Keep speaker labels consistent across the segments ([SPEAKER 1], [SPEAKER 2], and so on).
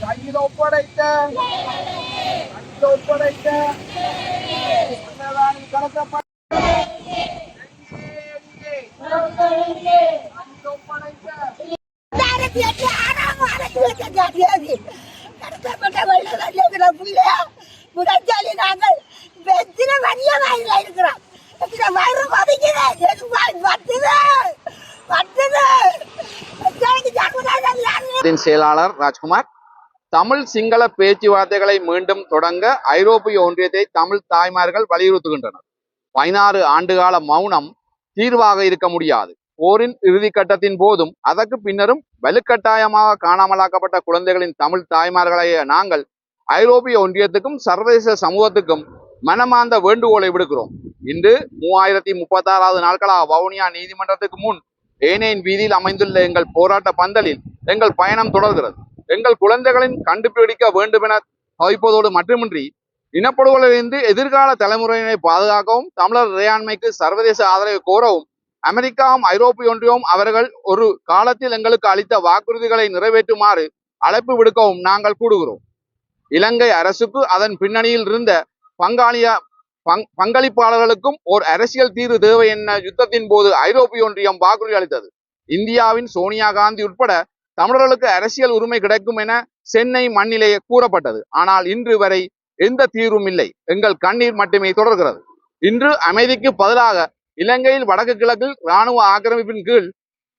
[SPEAKER 1] கையில் ஒப்படைத்த கையில் ஒப்படைத்த கடத்தப்பட்ட
[SPEAKER 2] கடத்தப்பட்ட முடச்சாலி நாங்கள் எத்தனை வரிய வாயில இருக்கிறோம். வயிறு வட்டுது? வட்டுது.
[SPEAKER 3] செயலாளர் ராஜ்குமார் தமிழ் சிங்கள பேச்சுவார்த்தைகளை மீண்டும் தொடங்க ஐரோப்பிய ஒன்றியத்தை தமிழ் தாய்மார்கள் வலியுறுத்துகின்றனர். பதினாறு ஆண்டுகால மௌனம் தீர்வாக இருக்க முடியாது. போரின் இறுதி கட்டத்தின் போதும் அதற்கு பின்னரும் வலுக்கட்டாயமாக காணாமலாக்கப்பட்ட குழந்தைகளின் தமிழ் தாய்மார்களைய நாங்கள் ஐரோப்பிய ஒன்றியத்துக்கும் சர்வதேச சமூகத்துக்கும் மனமார்ந்த வேண்டுகோளை விடுக்கிறோம். இன்று மூவாயிரத்தி முப்பத்தாறாவது நாட்களாக வவுனியா நீதிமன்றத்துக்கு முன் ஏனையின் வீதியில் அமைந்துள்ள எங்கள் போராட்ட பந்தலில் எங்கள் பயணம் தொடர்கிறது. எங்கள் குழந்தைகளின் கண்டுபிடிக்க வேண்டும் என தவிப்பதோடு மட்டுமின்றி இனப்படுகொலையிலிருந்து எதிர்கால தலைமுறையினை பாதுகாக்கவும் தமிழர் இறையாண்மைக்கு சர்வதேச ஆதரவை கோரவும் அமெரிக்காவும் ஐரோப்பிய ஒன்றியமும் அவர்கள் ஒரு காலத்தில் எங்களுக்கு அளித்த வாக்குறுதிகளை நிறைவேற்றுமாறு அழைப்பு விடுக்கவும் நாங்கள் கூடுகிறோம். இலங்கை அரசுக்கு அதன் பின்னணியில் இருந்த பங்காளிய பங் பங்களிப்பாளர்களுக்கும் ஓர் அரசியல் தீர்வு தேவை என யுத்தத்தின் போது ஐரோப்பிய ஒன்றியம் வாக்குறுதி அளித்தது. இந்தியாவின் சோனியா காந்தி உட்பட தமிழர்களுக்கு அரசியல் உரிமை கிடைக்கும் என சென்னை மண்ணிலேயே கூறப்பட்டது. ஆனால் இன்று வரை எந்த தீர்வும் இல்லை. எங்கள் கண்ணீர் மட்டுமே தொடர்கிறது. இன்று அமைதிக்கு பதிலாக இலங்கையில் வடக்கு கிழக்கில் இராணுவ ஆக்கிரமிப்பின் கீழ்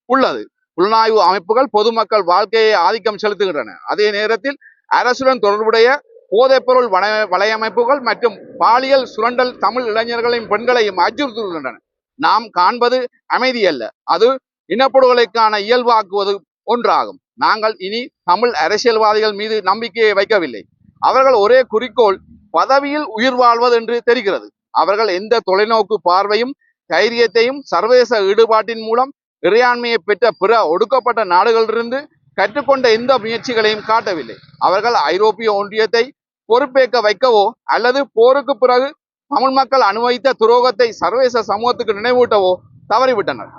[SPEAKER 3] உள்ளது. புலனாய்வு அமைப்புகள் பொதுமக்கள் வாழ்க்கையை ஆதிக்கம் செலுத்துகின்றன. அதே நேரத்தில் அரசுடன் தொடர்புடைய போதைப்பொருள் வன- வலையமைப்புகள் மற்றும் பாலியல் சுரண்டல் தமிழ் இளைஞர்களையும் பெண்களையும் அச்சுறுத்துகின்றன நாம் காண்பது அமைதி அல்ல அது இனப்படுகொலைக்கான இயல்பாக்குவது ஒன்றாகும். நாங்கள் இனி தமிழ் அரசியல்வாதிகள் மீது நம்பிக்கையை வைக்கவில்லை. அவர்கள் ஒரே குறிக்கோள் பதவியில் உயிர் வாழ்வது என்று தெரிகிறது. அவர்கள் எந்த தொலைநோக்கு பார்வையும் தைரியத்தையும் சர்வதேச ஈடுபாட்டின் மூலம் இறையாண்மையை பெற்ற பிற ஒடுக்கப்பட்ட நாடுகளிலிருந்து கற்றுக்கொண்ட எந்த முயற்சிகளையும் காட்டவில்லை. அவர்கள் ஐரோப்பிய ஒன்றியத்தை பொறுப்பேற்க வைக்கவோ அல்லது போருக்கு பிறகு தமிழ் மக்கள் அனுபவித்த துரோகத்தை சர்வதேச சமூகத்துக்கு நினைவூட்டவோ தவறிவிட்டனர்.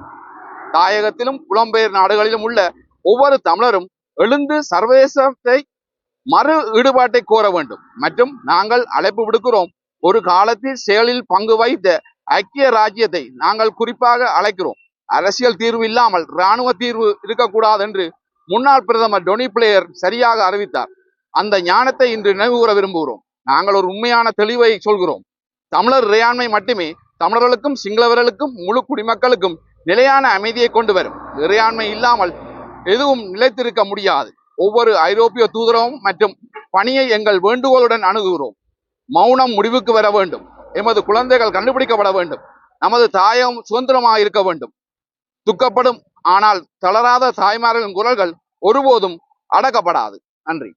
[SPEAKER 3] தாயகத்திலும் புலம்பெயர் நாடுகளிலும் உள்ள ஒவ்வொரு தமிழரும் எழுந்து சர்வதேசத்தை மறு ஈடுபாட்டை கோர வேண்டும். மற்றும் நாங்கள் அழைப்பு விடுக்கிறோம். ஒரு காலத்தில் செயலில் பங்கு வைத்த ஐக்கிய ராஜ்யத்தை நாங்கள் குறிப்பாக அழைக்கிறோம். அரசியல் தீர்வு இல்லாமல் இராணுவ தீர்வு இருக்கக்கூடாது என்று முன்னாள் பிரதமர் டொனி பிளேயர் சரியாக அறிவித்தார். அந்த ஞானத்தை இன்று நினைவுகூர விரும்புகிறோம். நாங்கள் ஒரு உண்மையான தெளிவை சொல்கிறோம். தமிழர் இறையாண்மை மட்டுமே தமிழர்களுக்கும் சிங்களவர்களுக்கும் முழு குடிமக்களுக்கும் நிலையான அமைதியை கொண்டு வரும். இறையாண்மை இல்லாமல் எதுவும் நிலைத்திருக்க முடியாது. ஒவ்வொரு ஐரோப்பிய தூதரவும் மற்றும் பணியை எங்கள் வேண்டுகோளுடன் அணுகுகிறோம். மௌனம் முடிவுக்கு வர வேண்டும். எமது குழந்தைகள் கண்டுபிடிக்கப்பட வேண்டும். நமது தாயம் சுதந்திரமாக இருக்க வேண்டும். துக்கப்படும் ஆனால் தளராத தாய்மார்களின் குரல்கள் ஒருபோதும் அடக்கப்படாது. நன்றி.